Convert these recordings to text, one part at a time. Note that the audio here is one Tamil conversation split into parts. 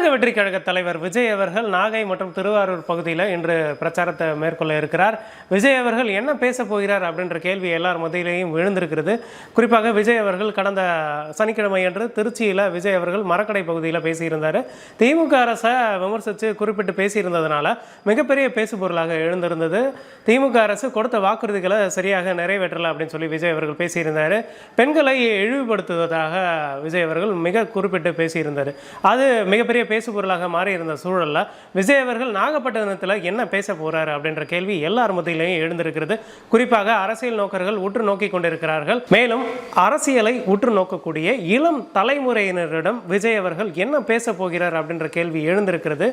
தமிழக வெற்றி கழக தலைவர் விஜய் அவர்கள் நாகை மற்றும் திருவாரூர் பகுதியில் இன்று பிரச்சாரத்தை மேற்கொள்ள இருக்கிறார். விஜய் அவர்கள் என்ன பேச போகிறார் அப்படின்ற கேள்வி எல்லார் மத்தியிலேயும் விழுந்திருக்கிறது குறிப்பாக விஜய் அவர்கள் கடந்த சனிக்கிழமை அன்று திருச்சியில் விஜய் அவர்கள் மரக்கடை பகுதியில் பேசியிருந்தார். திமுக அரசை விமர்சித்து குறிப்பிட்டு பேசியிருந்ததுனால மிகப்பெரிய பேசுபொருளாக எழுந்திருந்தது. திமுக அரசு கொடுத்த வாக்குறுதிகளை சரியாக நிறைவேற்றலை அப்படின்னு சொல்லி விஜய் அவர்கள் பேசியிருந்தார். பெண்களை இழிவுபடுத்துவதாக விஜய் அவர்கள் மிக குறிப்பிட்டு பேசியிருந்தார். அது மிகப்பெரிய பேசுபொருளாக மாறி இருந்த சூழலில் விஜய் அவர்கள் நாகப்பட்டினத்தில் என்ன பேச போறாரு அப்படின்ற கேள்வி எல்லார் மத்தியிலையும் எழுந்திருக்கிறது. குறிப்பாக அரசியல் நோக்கர்கள் உற்று நோக்கி கொண்டிருக்கிறார்கள். மேலும் அரசியலை உற்று நோக்கக்கூடிய இளம் தலைமுறையினரிடம் விஜய் அவர்கள் என்ன பேச போகிறார் அப்படின்ற கேள்வி எழுந்திருக்கிறது.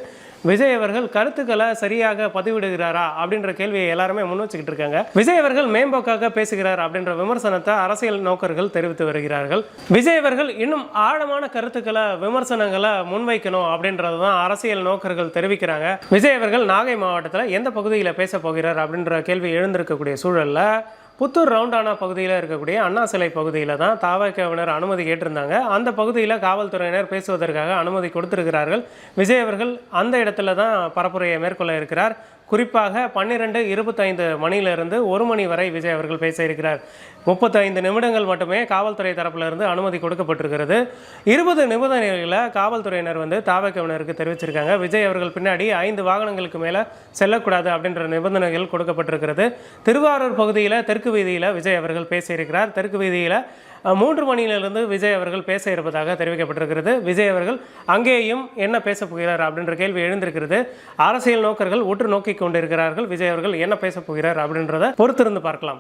விஜய் அவர்கள் கருத்துக்களை சரியாக பதிவிடுகிறாரா அப்படின்ற கேள்வியை எல்லாருமே முன் வச்சுக்கிட்டு இருக்காங்க. விஜய் அவர்கள் மேம்போக்காக பேசுகிறார் அப்படின்ற விமர்சனத்தை அரசியல் நோக்கர்கள் தெரிவித்து வருகிறார்கள். விஜய் அவர்கள் இன்னும் ஆழமான கருத்துக்களை விமர்சனங்களை முன்வைக்கணும் அப்படின்றது தான் அரசியல் நோக்கர்கள் தெரிவிக்கிறாங்க. விஜய் அவர்கள் நாகை மாவட்டத்தில் எந்த பகுதியில் பேச போகிறார் அப்படின்ற கேள்வி எழுந்திருக்கக்கூடிய சூழலில் புத்தூர் ரவுண்டானா பகுதியில் இருக்கக்கூடிய அண்ணா சிலை பகுதியில் தான் தாவகவினர் அனுமதி கேட்டிருந்தாங்க. அந்த பகுதியில் காவல்துறையினர் பேசுவதற்காக அனுமதி கொடுத்திருக்கிறார்கள். விஜய் அவர்கள் அந்த இடத்துல தான் பரப்புரையை மேற்கொள்ள இருக்கிறார். குறிப்பாக பன்னிரெண்டு இருபத்தைந்து மணியிலிருந்து ஒரு மணி வரை விஜய் அவர்கள் பேச இருக்கிறார். முப்பத்தைந்து நிமிடங்கள் மட்டுமே காவல்துறை தரப்பிலிருந்து அனுமதி கொடுக்கப்பட்டிருக்கிறது. இருபது நிபந்தனைகளை காவல்துறையினர் வந்து தாவக்கவினருக்கு தெரிவிச்சிருக்காங்க. விஜய் அவர்கள் பின்னாடி ஐந்து வாகனங்களுக்கு மேலே செல்லக்கூடாது அப்படின்ற நிபந்தனைகள் கொடுக்கப்பட்டிருக்கிறது. திருவாரூர் பகுதியில் தெற்கு வீதியில் விஜய் அவர்கள் பேசியிருக்கிறார். தெற்கு வீதியில் மூன்று மணியிலிருந்து விஜய் அவர்கள் பேச இருப்பதாக தெரிவிக்கப்பட்டிருக்கிறது. விஜய் அவர்கள் அங்கேயும் என்ன பேச போகிறார்? அப்படின்ற கேள்வி எழுந்திருக்கிறது. அரசியல் நோக்கர்கள் உற்று நோக்கி கொண்டிருக்கிறார்கள். விஜய் அவர்கள் என்ன பேச போகிறார்? அப்படின்றத பொறுத்திருந்து பார்க்கலாம்.